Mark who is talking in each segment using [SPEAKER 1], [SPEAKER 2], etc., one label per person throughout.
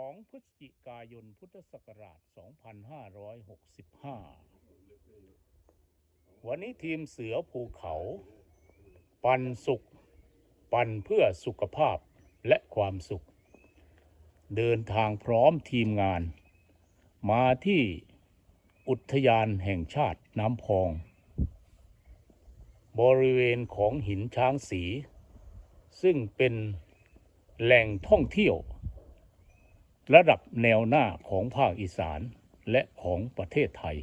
[SPEAKER 1] 2 พฤศจิกายน พุทธศักราช 2565 วันนี้ทีมเสือภูเขา ปันสุข ปันเพื่อสุขภาพและความสุข เดินทางพร้อมทีมงาน มาที่อุทยานแห่งชาติน้ำพอง บริเวณของหินช้างสี ซึ่งเป็นแหล่งท่องเที่ยว ระดับแนวหน้าของภาคอีสานและของประเทศไทย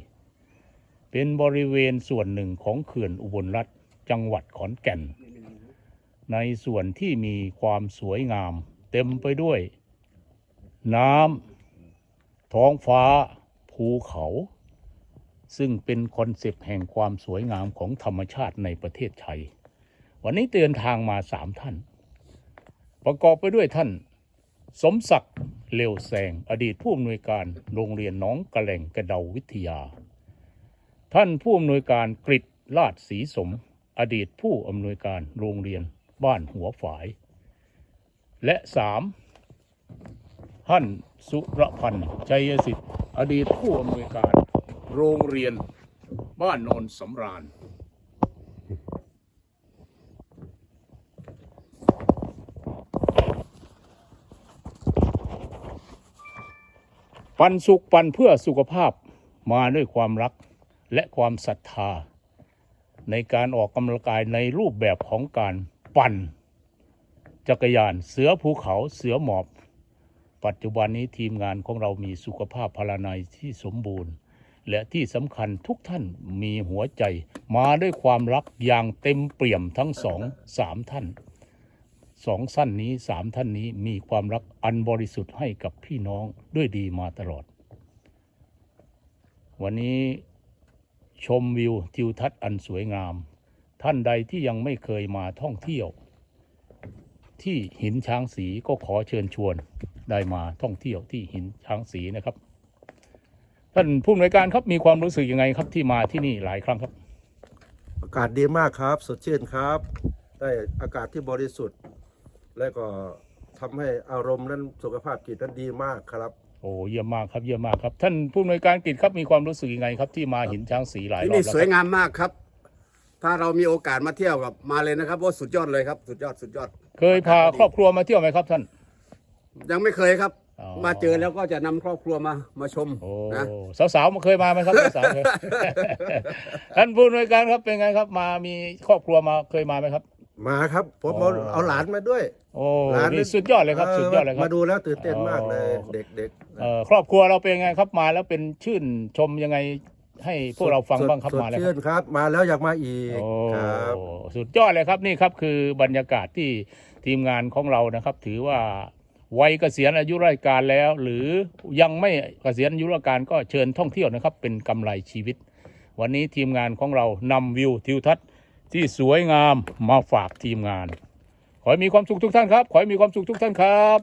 [SPEAKER 1] เป็นบริเวณส่วนหนึ่งของเขื่อนอุบลรัฐจังหวัดขอนแก่น ในส่วนที่มีความสวยงาม เต็มไปด้วย น้ำท้องฟ้า ภูเขา ซึ่งเป็นคอนเซปต์แห่งความสวยงามของธรรมชาติในประเทศไทย วันนี้เดินทางมาสามท่าน ประกอบไปด้วยท่าน สมศักดิ์ เลวแสงอดีตผู้อำนวยการโรงเรียนน้องกระแหล่งกระเดาวิทยา ท่านผู้อำนวยการกริตลาดศรีสม อดีตผู้อำนวยการโรงเรียนบ้านหัวฝาย และสามท่านสุรพันธ์ชัยสิทธิ์ อดีตผู้อำนวยการ โรงเรียนบ้านโนนสำราญ ปันสุขปันเพื่อสุขภาพมาด้วยความรักและความศรัทธา ในการออกกำลังกายในรูปแบบของการปั่น จักรยานเสือภูเขาเสือหมอบ ปัจจุบันนี้ทีมงานของเรามีสุขภาพพลานัยที่สมบูรณ์ และที่สำคัญทุกท่านมีหัวใจ มาด้วยความรักอย่างเต็มเปี่ยมทั้งสองสามท่าน สองสั้นนี้สามท่านนี้มีความรักอันบริสุทธิ์ให้กับพี่น้องด้วยดีมาตลอด วันนี้ชมวิวทิวทัศน์อันสวยงาม ท่านใดที่ยังไม่เคยมาท่องเที่ยว ที่หินช้างสีก็ขอเชิญชวนได้มาท่องเที่ยวที่หินช้างสีนะครับ ท่านผู้อำนวยการครับมีความรู้สึกยังไงครับที่มาที่นี่หลายครั้งครับ
[SPEAKER 2] อากาศดีมากครับ สดชื่นครับ ได้อากาศที่บริสุทธิ์ และก็ทำให้อารมณ์นั้นสุขภาพจิตนั้นดีมากครับ
[SPEAKER 1] โอ้เยี่ยมมากครับเยี่ยมมากครับ ท่านผู้อำนวยการกิจครับมีความรู้สึกยังไงครับที่มาหินช้างสีหลายร
[SPEAKER 3] ที่
[SPEAKER 1] อบ
[SPEAKER 3] นี่
[SPEAKER 1] แล้ว
[SPEAKER 3] สวย
[SPEAKER 1] ครับ
[SPEAKER 3] งามมากครับ ถ้าเรามีโอกาสมาเที่ยวกับมาเลยนะครับว่าสุดยอดเลยครับ สุดยอดสุดยอด
[SPEAKER 1] เคยพาครอบครัวมาเที่ยวไหมครับท่าน
[SPEAKER 3] ยังไม่เคยครับ
[SPEAKER 1] อ๋อ
[SPEAKER 3] มาเจอแล้วก็จะนำครอบครัวมามาชม
[SPEAKER 1] โอ้
[SPEAKER 3] นะ
[SPEAKER 1] สาวๆมาเคยมาไหมครับสาวๆเคย ท่านผู้อำนวยการครับเป็นไงครับ มามีครอบครัวมาเคยมาไหมครับ
[SPEAKER 2] มาครับผม
[SPEAKER 1] อ๋อ
[SPEAKER 2] เอาเอาหลานมาด้วย
[SPEAKER 1] โอ้
[SPEAKER 2] หลาน
[SPEAKER 1] นี่สุดยอดเลยครับ สุดยอดเลยครับ
[SPEAKER 2] มาดูแล้วตื่นเต้นมากเลย
[SPEAKER 1] อ๋อ
[SPEAKER 2] เด็ก
[SPEAKER 1] เอ่อครอบครัวเราเป็นไงครับมาแล้วเป็นชื่นชมยังไงให้พวกเราฟังบ้างครับ
[SPEAKER 2] สด
[SPEAKER 1] มาแล้วค
[SPEAKER 2] ชื่
[SPEAKER 1] รับ
[SPEAKER 2] นครับ มาแล้วอยากมาอีก
[SPEAKER 1] โอ้
[SPEAKER 2] ครับ
[SPEAKER 1] สุดยอดเลยครับนี่ครับคือบรรยากาศที่ทีมงานของเรานะครับ ถือว่าวัยเกษียณอายุราชการแล้ว หรือยังไม่เกษียณอายุราชการก็เชิญท่องเที่ยวนะครับ เป็นกำไรชีวิต วันนี้ทีมงานของเรานำวิวทิวทัศน์ ที่สวยงามมาฝากทีมงาน ขอให้มีความสุขทุกท่านครับ ขอให้มีความสุขทุกท่านครับ